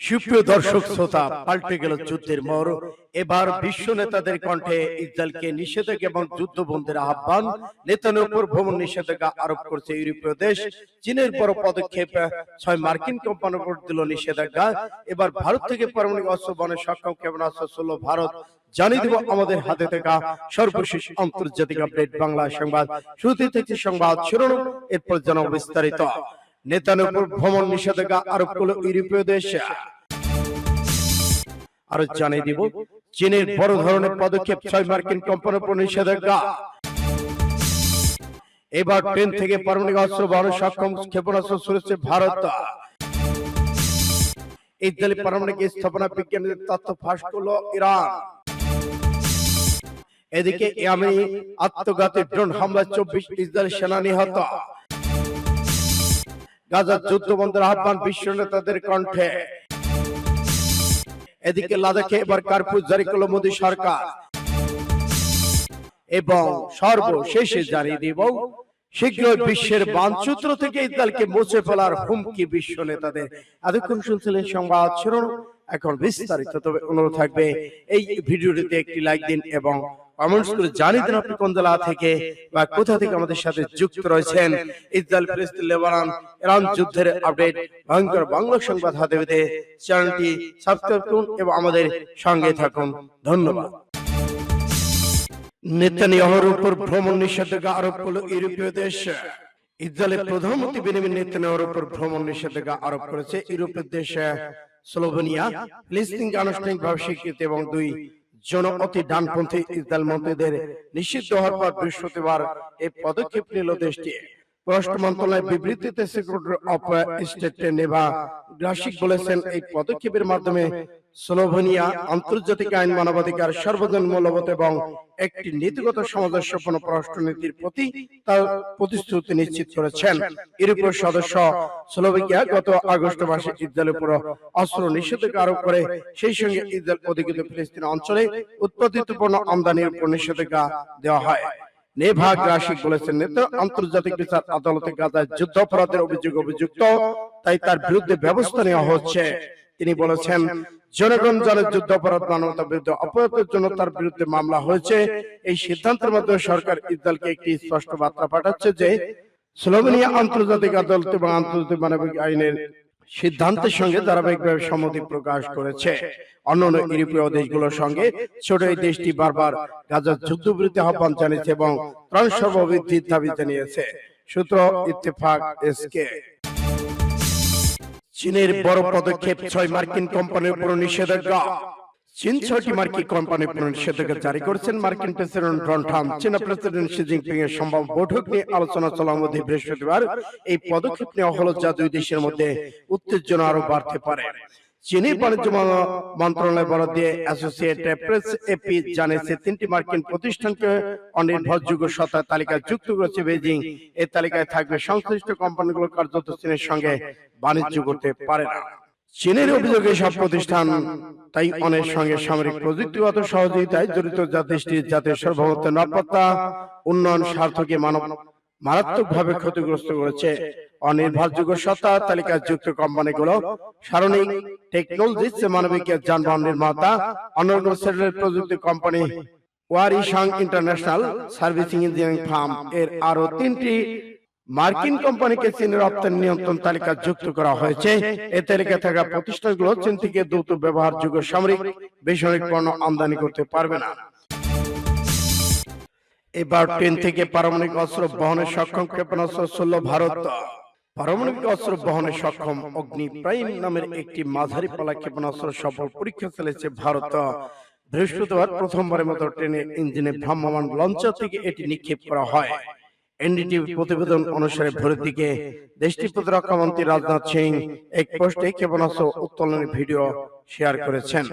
সুপ্রিয় দর্শক শ্রোতা, পাল্টে গেল যুদ্ধের মোড়। এবার বিশ্ব নেতাদের কণ্ঠে ইসরায়েলকে নিষেধাজ্ঞা এবং যুদ্ধবন্ধের আহ্বান। নেতানের উপর ভ্রমণ নিষেধাজ্ঞা আরোপ করছে ইউরোপীয় দেশ। চীনের বড় পদক্ষেপ, ছয় মার্কিন কোম্পানির উপর দিল নিষেধাজ্ঞা। এবার ভারত থেকে পারমাণবিক অস্ত্র বনের সক্ষম ক্ষেপণাস্ত্র ছিল ভারত। জানিয়ে দিব আমাদের হাতে থাকা সর্বশেষ আন্তর্জাতিক আপডেট বাংলা সংবাদ। শুরুতে থেকে সংবাদ শিরোনাম, এরপর জানাব বিস্তারিত। নেতানের উপর ভ্রমণ নিষেধাজ্ঞা আরোপ করল ইউরোপীয় দেশ। আরও জানিয়ে দিব চীনের বড় ধরনের পদক্ষেপ ছয় মার্কিন কোম্পানির উপর নিষেধাজ্ঞা। এবার ট্রেন থেকে পারমাণবিক অস্ত্র সক্ষম ক্ষেপণাস্ত্র ছুড়েছে ভারত। ইসরায়েলি পারমাণবিক স্থাপনা বিজ্ঞানীদের তথ্য ফাঁস করল ইরান। এদিকে ইয়ামেনি আত্মঘাতী ড্রোন হামলা চব্বিশ ইসরায়েল সেনা নিহত গাজার যুদ্ধ বন্ধের আহ্বান বিশ্ব নেতাদের কণ্ঠে। এদিকে লাদাখে এবার কার্ফিউ জারি করল মোদী সরকার। এবং সর্বশেষে জানিয়ে দিব শীঘ্রই বিশ্বের মানচিত্র থেকে ইসরায়েলকে মুছে ফেলার হুমকি বিশ্ব নেতাদের। এতক্ষণ শুনছিলেন সংবাদ শিরোনাম। এখন বিস্তারিত তবে অনুরোধ থাকবে এই ভিডিওটিতে একটি লাইক দিন এবং কমেন্টস করে জানিয়ে দিন আপনি কোন জেলা থেকে বা কোথা থেকে আমাদের সাথে যুক্ত রয়েছেন? ইসরায়েল ফিলিস্তিন লেবানন ইরান যুদ্ধের আপডেট ভয়ঙ্কর বাংলা সংবাদ হাতে পেতে চ্যানেলটি সাবস্ক্রাইব করুন এবং আমাদের সঙ্গে থাকুন। ধন্যবাদ। নেতানিয়াহুর উপর ভ্রমণ নিষেধাজ্ঞা আরোপ করল ইউরোপীয় দেশ। ইসরায়েলের প্রধানমন্ত্রী বেনিমিন নেতানিয়াহুর উপর ভ্রমণ নিষেধাজ্ঞা আরোপ করেছে ইউরোপীয় দেশ স্লোভেনিয়া ফিলিস্তিনকে আনুষ্ঠানিকভাবে স্বীকৃতি এবং দুই জন অতি ডানপন্থী ইসরায়েল মন্ত্রীদের নিষিদ্ধ হওয়ার পর বৃহস্পতিবার এই পদক্ষেপ নিল দেশটি। পররাষ্ট্র মন্ত্রণালয়ের বিবৃতিতে অফ স্টেট নেভা গ্রাসিক বলেছেন, এই পদক্ষেপের মাধ্যমে স্লোভেনিয়া আন্তর্জাতিক আইন মানবাধিকার সর্বজন মূল্যবোধ এবং একটি নীতিগত সামঞ্জস্যপূর্ণ পররাষ্ট্রনীতির প্রতি তার প্রতিশ্রুতি নিশ্চিত করেছেন। ইউরোপীয় সদস্য স্লোভাকিয়া গত আগস্ট মাসে ইসরায়েলের উপর অস্ত্র নিষেধাজ্ঞা আরোপ করে সেই সঙ্গে ইসরায়েল অধিকৃত ফিলিস্তিন অঞ্চলে উৎপাদিত পণ্য আমদানির উপর নিষেধাজ্ঞা দেওয়া হয়। নেভা গ্রাসিক বলেছেন নেতা আন্তর্জাতিক বিচার আদালতে গাজায় যুদ্ধ অপরাধের অভিযোগ অভিযুক্ত তাই তার বিরুদ্ধে ব্যবস্থা নেওয়া হচ্ছে। তিনি বলেছেন জনগণ জানে যুদ্ধ অপরাধ মানবতা বিরুদ্ধে অপরাধের জন্য তার বিরুদ্ধে মামলা হয়েছে। এই সিদ্ধান্তের মাধ্যমে সরকার ইসরায়েলকে একটি স্পষ্ট বার্তা পাঠাচ্ছে যে স্লোভেনিয়া আন্তর্জাতিক আদালত এবং আন্তর্জাতিক মানবিক আইনের সিদ্ধান্তের সঙ্গে ধারাবাহিকভাবে সম্মতি প্রকাশ করেছে। অন্যান্য ইউরোপীয় দেশগুলোর সঙ্গে ছোট এই দেশটি বারবার গাজার যুদ্ধবিরতি আহ্বান জানিয়েছে এবং ত্রাণ সর্ববৃদ্ধির দাবি জানিয়েছে। সূত্র ইত্তেফাক এসকে চীনের বড় পদক্ষেপ ছয় মার্কিন কোম্পানির উপর নিষেধাজ্ঞা। চীন ছয়টি মার্কিন কোম্পানির উপর নিষেধাজ্ঞা জারি করেছেন মার্কিন প্রেসিডেন্ট ডোনাল্ড ট্রাম্প। চীনা প্রেসিডেন্ট শি জিনপিং এর সম্ভব বৈঠক নিয়ে আলোচনা চলার মধ্যে বৃহস্পতিবার এই পদক্ষেপ নেওয়া হলো যা দুই দেশের মধ্যে উত্তেজনা আরও বাড়তে পারে। চীনের বাণিজ্য মন্ত্রণালয় বরাদ দিয়ে অ্যাসোসিয়েটেড প্রেস এপি জানিয়েছে তিনটি মার্কিন প্রতিষ্ঠানকে অনির্ভরযোগ্য সত্তার তালিকায় যুক্ত করেছে বেজিং এই তালিকায় থাকবে সংশ্লিষ্ট কোম্পানিগুলো কার্যত চীনের সঙ্গে বাণিজ্য করতে পারে না। চীনের অভিযোগে সব প্রতিষ্ঠান তাই অনেক সঙ্গে সামরিক প্রযুক্তিগত সহযোগিতায় জড়িত যা দেশটির জাতীয় সার্বভৌমত্ব নিরাপত্তা উন্নয়ন স্বার্থকে মানব মারাত্মকভাবে ক্ষতিগ্রস্ত করেছে অনির্ভরযোগ্য সত্তা তালিকায় যুক্ত কোম্পানিগুলো সারণিক টেকনোলজিস মানবিক যানবাহন নির্মাতা অনর্গল স্যাটেলাইট প্রযুক্তি কোম্পানি ওয়ারিশাং ইন্টারন্যাশনাল সার্ভিসিং ইঞ্জিনিয়ারিং ফার্ম এর আরও তিনটি মার্কিন কোম্পানিকে চীনের রপ্তানি নিয়ন্ত্রণ তালিকা যুক্ত করা হয়েছে। এই তালিকায় থাকা প্রতিষ্ঠানগুলো চীন থেকে দ্রুত ব্যবহারযোগ্য সামরিক বেসামরিক পণ্য আমদানি করতে পারবে না। এবার ট্রেন থেকে পারমাণবিক অস্ত্র সক্ষম ক্ষেপণাস্ত্র ভারত। পারমাণবিক অস্ত্র সক্ষম অগ্নি প্রাইম নামের একটি মাঝারি পালা ক্ষেপণাস্ত্র সফল পরীক্ষা চালিয়েছে ভারত। বৃহস্পতিবার প্রথমবারের মতো ট্রেনের ইঞ্জিনে ভ্রাম্যমান লঞ্চার থেকে এটি নিক্ষেপ করা হয়। এনডিটিভি প্রতিবেদন অনুসারে ভোরের দিকে দেশটির রাজনাথ সিং এক পোস্টে ক্ষেপণাস্ত্র উত্তোলনের ভিডিও শেয়ার করেছেন।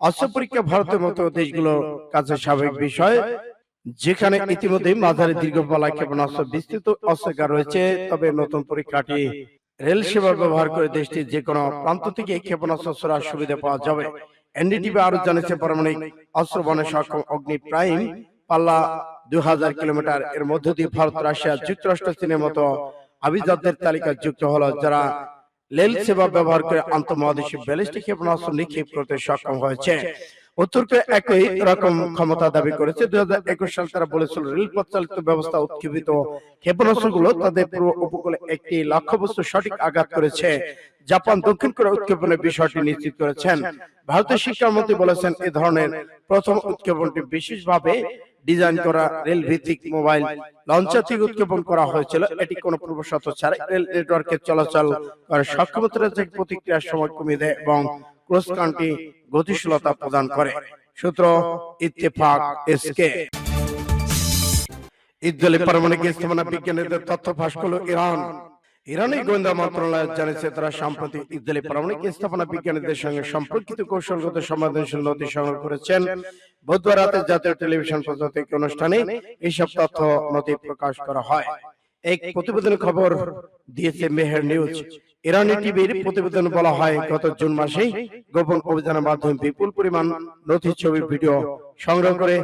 অস্ত্র পরীক্ষা ভারতের মতো দেশগুলোর কাছে স্বাভাবিক বিষয় যেখানে ইতিমধ্যে মাঝারি দীর্ঘ পালা ক্ষেপণাস্ত্র বিস্তৃত অস্ত্রাগার রয়েছে। তবে নতুন পরীক্ষাটি রেল সেবা ব্যবহার করে দেশটির যে কোনো প্রান্ত থেকে এই ক্ষেপণাস্ত্র ছোড়ার সুবিধা পাওয়া যাবে। এনডিটিভি আরও জানিয়েছে পারমাণবিক অস্ত্র বনে সক্ষম অগ্নি প্রাইম পাল্লা দুই হাজার কিলোমিটার এর মধ্য দিয়ে ভারত রাশিয়া যুক্তরাষ্ট্র চীনের মতো আভিজাতদের তালিকায় যুক্ত হলো যারা রেল সেবা ব্যবহার করে আন্তঃমহাদেশীয় ব্যালিস্টিক ক্ষেপণাস্ত্র নিক্ষেপ করতে সক্ষম হয়েছে। উত্তর কোরিয়া একই রকম ক্ষমতা দাবি করেছে। দুই সাল তারা বলেছিল রেলপথ চালিত ব্যবস্থা উৎক্ষেপিত। ক্ষেপণাস্ত্রগুলো তাদের পুরো উপকূলে একটি লক্ষ্যবস্তু সঠিক আঘাত করেছে। জাপান দক্ষিণ কোরিয়া উৎক্ষেপণের বিষয়টি নিশ্চিত করেছেন। ভারতের শিক্ষামন্ত্রী বলেছেন এ ধরনের প্রথম উৎক্ষেপণটি বিশেষভাবে ডিজাইন করা রেল ভিত্তিক মোবাইল লঞ্চার থেকে উৎক্ষেপণ করা হয়েছিল। এটি কোনো পূর্বশর্ত ছাড়াই রেল নেটওয়ার্কের চলাচল করার সক্ষমতা থেকে প্রতিক্রিয়ার সময় কমিয়ে দেয় এবং ক্রস কান্ট্রি গতিশীলতা প্রদান করে। সূত্র ইত্তেফাক এসকে ইসরায়েলি পারমাণবিক স্থাপনা বিজ্ঞানীদের তথ্য ফাঁস করল ইরান। ইরানি গোয়েন্দা মন্ত্রণালয় জানিয়েছে তারা সম্প্রতি ইসরায়েলি পারমাণবিক স্থাপনা বিজ্ঞানীদের সঙ্গে সম্পর্কিত কৌশলগত সংবেদনশীল নথি সংগ্রহ করেছেন। বুধবার রাতে জাতীয় টেলিভিশন প্রচারিত একটি অনুষ্ঠানে এইসব তথ্য নথি প্রকাশ করা হয়। এক প্রতিবেদন খবর দিয়েছে মেহের নিউজ। ইরানি টিভির প্রতিবেদন বলা হয় গত জুন মাসে গোপন অভিযানের মাধ্যমে বিপুল পরিমাণ নথি ছবি ভিডিও সংগ্রহ করে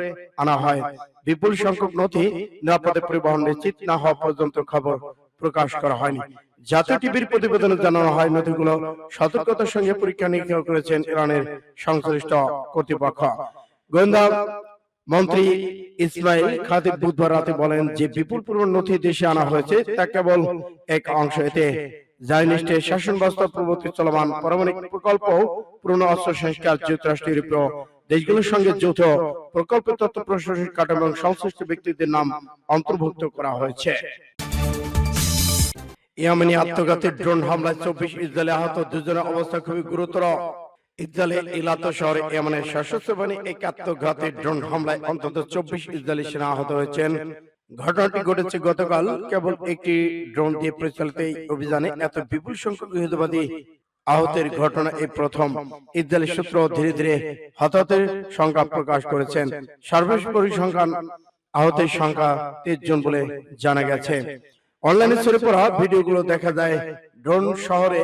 আনা হয়। বিপুল সংখ্যক নথি নিরাপদে পরিবহন নিশ্চিত না হওয়া পর্যন্ত খবর প্রকাশ করা হয়নি। জাতীয় টিভির প্রতিবেদনে জানানো হয় নথিগুলো সতর্কতার সঙ্গে পরীক্ষা নিরীক্ষা করেছেন ইরানের সংশ্লিষ্ট কর্তৃপক্ষ। গোয়েন্দা মন্ত্রী ইসমাইল খাতিব বুধবার রাতে বলেন যে বিপুল পরিমাণ নথি দেশে আনা হয়েছে তা কেবল এক অংশ এতে জায়নিস্টের শাসন ব্যবস্থা পূর্ববর্তী চলমান পারমাণবিক প্রকল্প পুরনো অস্ত্র সংস্কার যুক্তরাষ্ট্র ইউরোপীয় দেশগুলোর সঙ্গে যৌথ প্রকল্প তথ্য প্রশাসনিক কাঠামো এবং সংশ্লিষ্ট ব্যক্তিদের নাম অন্তর্ভুক্ত করা হয়েছে। ইয়ামেনি আত্মঘাতী ড্রোন হামলায় চব্বিশ ইসরায়েলে আহত দুজনের অবস্থা খুবই গুরুতর। ইসরায়েলের ইলাত শহরে ইয়ামেনের সশস্ত্র বাহিনী এক আত্মঘাতী ড্রোন হামলায় অন্তত চব্বিশ ইসরায়েলি সেনা আহত হয়েছেন। ঘটনাটি ঘটেছে গতকাল কেবল একটি ড্রোন দিয়ে পরিচালিত এই অভিযানে এত বিপুল সংখ্যক ইহুদিবাদী আহতের ঘটনা এই প্রথম। ইসরায়েলি সূত্র ধীরে ধীরে হতাহতের সংখ্যা প্রকাশ করেছেন। সর্বশেষ পরিসংখ্যান আহতের সংখ্যা তেইশ জন বলে জানা গেছে অনলাইনে ছড়ে পড়া ভিডিওগুলো দেখা যায় ড্রোন শহরে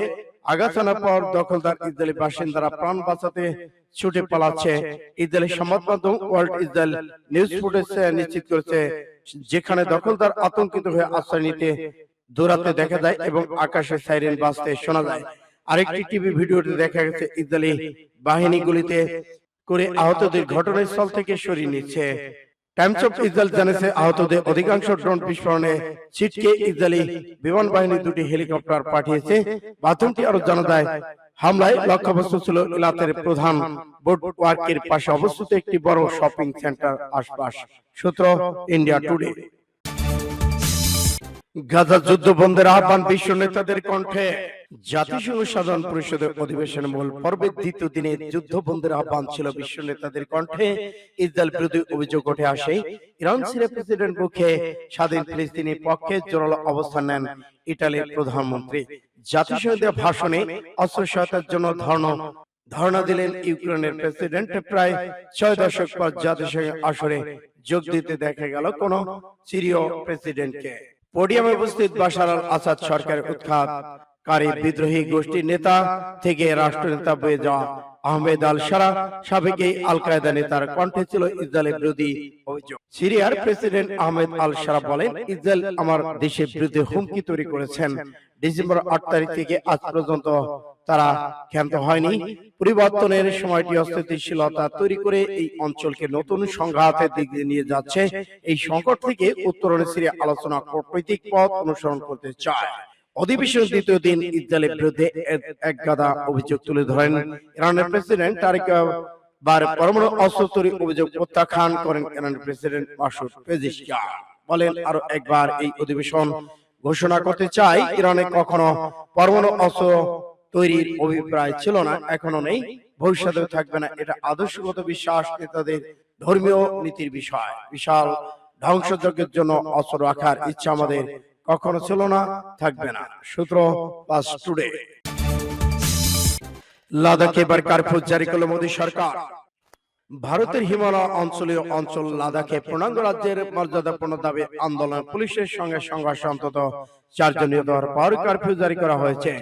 আনার পর দখলদার ইসরায়েলি বাসিন্দারা প্রাণ বাঁচাতে ছুটে পালাচ্ছে। ইসরায়েলি সংবাদ মাধ্যম ওয়ার্ল্ড ইসরায়েল নিউজ ফুটেজ নিশ্চিত করেছে যেখানে দখলদার আতঙ্কিত হয়ে আশ্রয় নিতে দৌড়াতে দেখা যায় এবং আকাশে সাইরেন বাজতে শোনা যায়। আরেকটি টিভি ভিডিওতে দেখা গেছে ইসরায়েলি বাহিনীগুলিতে করে আহতদের ঘটনাস্থল থেকে সরিয়ে নিচ্ছে। টাইমস অফ ইসরায়েল জানিয়েছে আহতদের অধিকাংশ ড্রোন বিস্ফোরণে ছিটকে ইসরায়েলি বিমান বাহিনী দুটি হেলিকপ্টার পাঠিয়েছে। বাথরুমটি আরও জানা যায় হামলায় লক্ষ্যবস্তু ছিল ইলাতের প্রধান বোর্ড ওয়ার্কের পাশে অবস্থিত একটি বড় শপিং সেন্টার আশপাশ। সূত্র ইন্ডিয়া টুডে গাজা যুদ্ধ বন্ধের আহ্বান বিশ্ব নেতাদের কণ্ঠে জাতিসংঘ সাধারণ পরিষদের অধিবেশনের মূল পর্বের দ্বিতীয় দিনে যুদ্ধ বন্ধের আহ্বান ছিল বিশ্ব নেতাদের কণ্ঠে ইসরায়েল বিরোধী অভিযোগ উঠে আসে ইরান সিরিয়া প্রেসিডেন্ট পক্ষে স্বাধীন ফিলিস্তিনের পক্ষে জোরালো অবস্থান নেন ইটালির প্রধানমন্ত্রী। জাতিসংঘের ভাষণে অস্ত্র সহায়তার জন্য ধর্ণ ধারণা দিলেন ইউক্রেনের প্রেসিডেন্ট প্রায় ছয় দশক পর জাতিসংঘের আসরে যোগ দিতে দেখা গেল কোন সিরীয় প্রেসিডেন্টকে পোডিয়ামে উপস্থিত বাশার আল আসাদ সরকারের উৎখাত কারী বিদ্রোহী গোষ্ঠীর নেতা থেকে রাষ্ট্রনেতা বয়ে যাওয়া আহমেদ আল সারা সাবেক আল কায়দা নেতার কণ্ঠে ছিল ইসরায়েলের বিরোধী অভিযোগ। সিরিয়ার প্রেসিডেন্ট আহমেদ আল সারা বলেন, ইসরায়েল আমার দেশের বিরুদ্ধে হুমকি তৈরি করেছেন। ডিসেম্বর আট তারিখ থেকে আজ পর্যন্ত তারা ক্ষান্ত হয়নি। পরিবর্তনের সময়টি অস্থিতিশীলতা তৈরি করে এই অঞ্চলকে নতুন সংঘাতের দিকে নিয়ে যাচ্ছে। এই সংকট থেকে উত্তরণে সিরিয়া আলোচনা কূটনৈতিক পথ অনুসরণ করতে চায়। অধিবেশন দ্বিতীয় দিন ইসরায়েলের বিরুদ্ধে এক- গাদা অভিযোগ তুলে ধরেন। ইরানের প্রেসিডেন্ট তারিক বার পরমাণু অস্ত্র তৈরি অভিযোগ প্রত্যাখ্যান করেন ইরানের প্রেসিডেন্ট মাসুদ পেজিশকিয়ান বলেন আরও একবার এই অধিবেশন ঘোষণা করতে চাই ইরানে কখনো পরমাণু অস্ত্র তৈরির অভিপ্রায় ছিল না এখনও নেই। ভবিষ্যতে থাকবে না এটা আদর্শগত বিশ্বাস নেতাদের ধর্মীয় নীতির বিষয়। বিশাল ধ্বংসযজ্ঞের জন্য অস্ত্র রাখার ইচ্ছা আমাদের কখনো ছিল না থাকবে না। সূত্র পাস টুডে লাদাখে এবার কার্ফিউ জারি করল মোদী সরকার। ভারতের হিমালয় অঞ্চলীয় অঞ্চল লাদাখে পূর্ণাঙ্গ রাজ্যের মর্যাদাপূর্ণ দাবি আন্দোলন পুলিশের সঙ্গে সংঘর্ষ অন্তত চারজন নিহত হওয়ার পর কারফিউ জারি করা হয়েছে।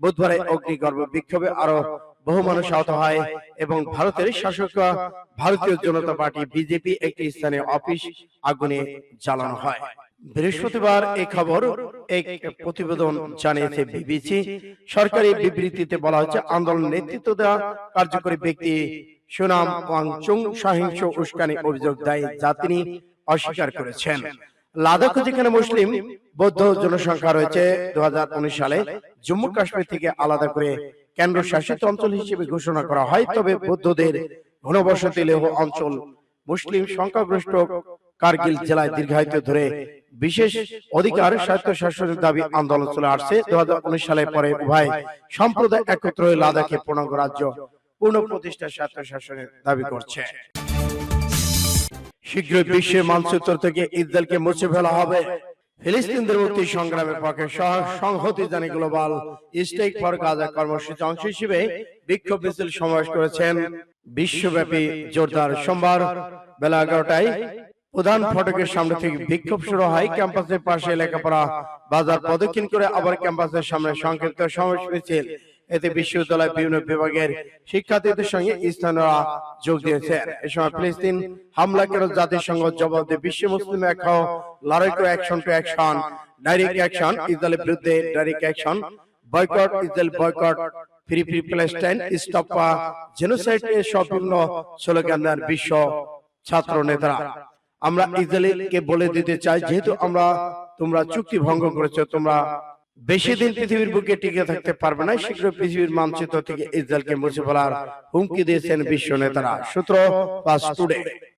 বুধবারে অগ্নিগর্ভ বিক্ষোভে আরও বহু মানুষ আহত হয় এবং ভারতের শাসক ভারতীয় জনতা পার্টি বিজেপি একটি স্থানীয় অফিস আগুনে জ্বালানো হয়। বৃহস্পতিবার এই খবর এক প্রতিবেদন জানিয়েছে বিবিসি। সরকারি বিবৃতিতে বলা হয়েছে আন্দোলন নেতৃত্ব দেওয়া কার্যকরী ব্যক্তি সুনাম ওয়াংচুং সহিংস উস্কানি অভিযোগ দেয় যা তিনি অস্বীকার করেছেন। লাদাখ যেখানে মুসলিম বৌদ্ধ জনসংখ্যা রয়েছে দু সালে জম্মু কাশ্মীর থেকে আলাদা করে কেন্দ্র শাসিত অঞ্চল হিসেবে ঘোষণা করা হয় তবে বৌদ্ধদের ঘনবসতি লেহ অঞ্চল মুসলিম সংখ্যাগরিষ্ঠ কার্গিল জেলায় দীর্ঘায়িত ধরে বিশেষ অধিকার স্বায়ত্ত শাসনের দাবি আন্দোলন চলে আসছে। দুহাজার উনিশ সালে পরে উভয় সম্প্রদায় একত্র হয়ে লাদাখে পূর্ণাঙ্গ রাজ্য পূর্ণ প্রতিষ্ঠা স্বায়ত্ত শাসনের দাবি করছে। শীঘ্রই বিশ্বের মানচিত্র থেকে ইসরায়েলকে মুছে ফেলা হবে। ফিলিস্তিনদের মুক্তি সংগ্রামের পক্ষে সহ- সংহতি জানি গ্লোবাল স্টেক ফর গাজা কর্মসূচি অংশ হিসেবে বিক্ষোভ মিছিল সমাবেশ করেছেন। বিশ্বব্যাপী জোরদার সোমবার বেলা এগারোটায় প্রধান ফটকের সামনে থেকে বিক্ষোভ শুরু হয়। ক্যাম্পাসের পাশে লেখাপড়া বাজার প্রদক্ষিণ করে আবার ক্যাম্পাসের সামনে সংক্ষিপ্ত সমাবেশ মিছিল। এতে বিশ্ববিদ্যালয় বিভিন্ন বিভাগের শিক্ষার্থীদের সঙ্গে স্থানীয়রা যোগ দিয়েছে এ সময় ফিলিস্তিন হামলাকে জাতিসংঘ জবাব দিয়ে বিশ্ব মুসলিম এক হও, লড়াই করে action to action direct action ইসরায়েলের বিরুদ্ধে direct action boycott Israel boycott free free Palestine stop genocide এর বিভিন্ন স্লোগান দেন বিশ্ব ছাত্র নেতারা। আমরা ইসরায়েলকে বলে দিতে চাই যেহেতু আমরা তোমরা চুক্তি ভঙ্গ করেছ তোমরা বেশি দিন পৃথিবীর বুকে টিকে থাকতে পারবে না শীঘ্র পৃথিবীর মানচিত্র থেকে ইসরায়েলকে মুছে ফেলার হুমকি দিয়েছেন বিশ্ব নেতারা। সূত্র পাস টুডে।